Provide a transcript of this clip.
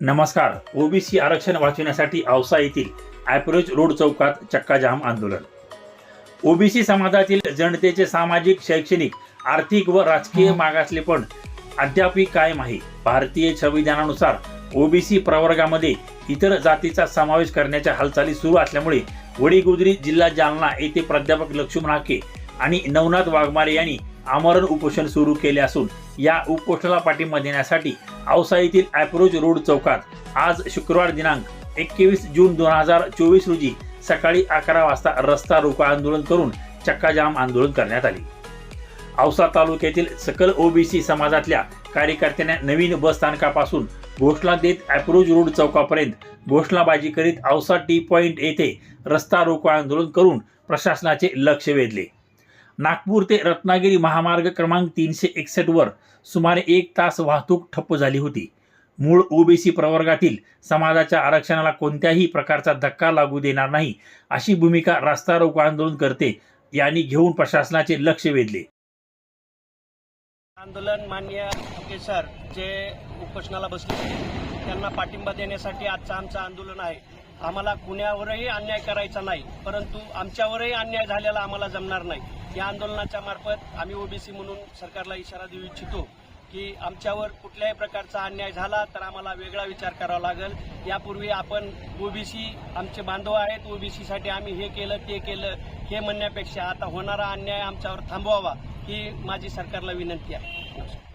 नमस्कार. ओबीसी आरक्षण वाचवण्यासाठी औसा येथील ॲप्रोच रोड चौकात चक्काजाम आंदोलन. ओबीसी समाजातील जनतेचे सामाजिक शैक्षणिक आर्थिक व राजकीय मागासलेपण अद्यापही कायम आहे. भारतीय संविधानानुसार ओबीसी प्रवर्गामध्ये इतर जातीचा समावेश करण्याच्या हालचाली सुरू असल्यामुळे वडीगुजरी जिल्हा जालना येथे प्राध्यापक लक्ष्मण हाके आणि नवनाथ वाघमारे यांनी आमरण उपोषण सुरू केले असून या उपोषणाला पाठिंबा देण्यासाठी औसा येथील ॲप्रोच रोड चौकात आज शुक्रवार दिनांक एकवीस जून दोन हजार चोवीस रोजी सकाळी अकरा वाजता रस्ता रोको आंदोलन करून चक्काजाम आंदोलन करण्यात आले. औसा तालुक्यातील सकल ओबीसी समाजातल्या कार्यकर्त्यांना नवीन बस स्थानकापासून घोषणा देत ॲप्रोच रोड चौकापर्यंत घोषणाबाजी करीत औसा टी पॉइंट येथे रस्ता रोको आंदोलन करून प्रशासनाचे लक्ष वेधले. नागपूर ते रत्नागिरी महामार्ग क्रमांक तीनशे एकसष्ट वर सुमारे एक तास वाहतूक ठप्प झाली होती. मूळ ओबीसी प्रवर्गातील समाजाच्या आरक्षणाला कोणत्याही प्रकारचा धक्का लागू देणार नाही अशी भूमिका रस्ता रोको आंदोलन करते यांनी घेऊन प्रशासनाचे लक्ष वेधले. आंदोलन मान्य फुके सर जे उपोषणाला बसले होते त्यांना पाठिंबा देण्यासाठी आजचं आमचं आंदोलन आहे. आम्हाला कुण्यावरही अन्याय करायचा नाही परंतु आमच्यावरही अन्याय झालेला आम्हाला जमणार नाही. या आंदोलनाच्या मार्फत आम्ही ओबीसी म्हणून सरकारला इशारा देऊ इच्छितो की आमच्यावर कुठल्याही प्रकारचा अन्याय झाला तर आम्हाला वेगळा विचार करावा लागेल. यापूर्वी आपण ओबीसी आमचे बांधव आहेत ओबीसीसाठी आम्ही हे केलं ते केलं हे म्हणण्यापेक्षा आता होणारा अन्याय आमच्यावर थांबवावा ही माझी सरकारला विनंती आहे.